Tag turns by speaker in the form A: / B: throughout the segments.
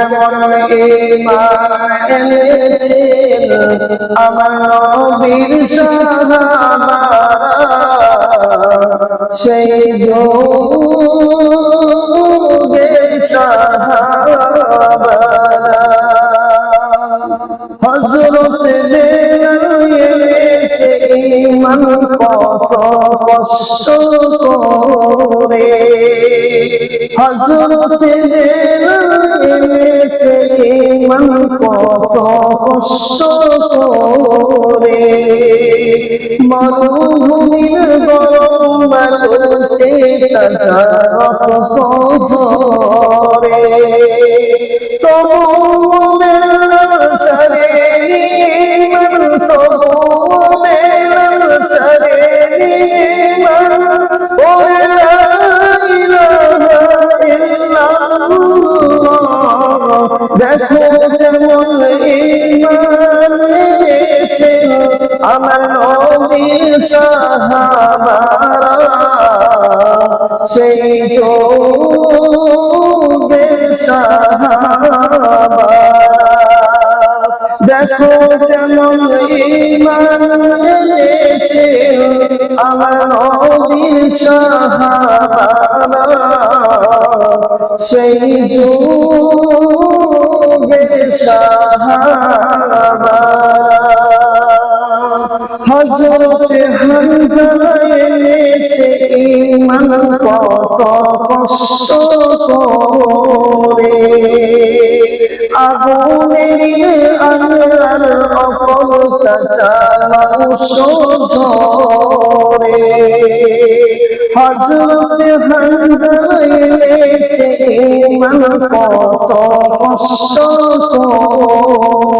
A: কেমন আমার নবীর সাহাবারা সেই যোগের সাহাবারা। হজরত বেরিয়েছে ইমান কত কষ্ট করে হজরত বেরিয়েছে ইমান কত কষ্ট করে। মরুভূমির গরম ঝরে। তবু আমার নবীর সাহাবারা, সেই যোগের সাহাবারা। দেখো কেমন ঈমান এনেছে আমার নবীর সাহাবারা। সেই যুগের সাহাবারা। হজরত হামজা এনেছে ইমান কত কষ্ট করে আগুনের আঙ্গার অপল কাঁচা মাংস ঝরে। হজরত হামজা ইমান কত কষ্ট করে।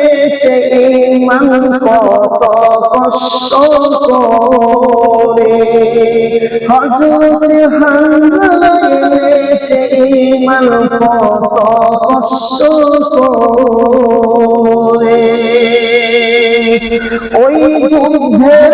A: এনেছে ইমান কত কষ্ট করে? হজরত হামজা এনেছে ইমান কত কষ্ট করে? ওই যুদ্ধের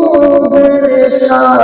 A: شاء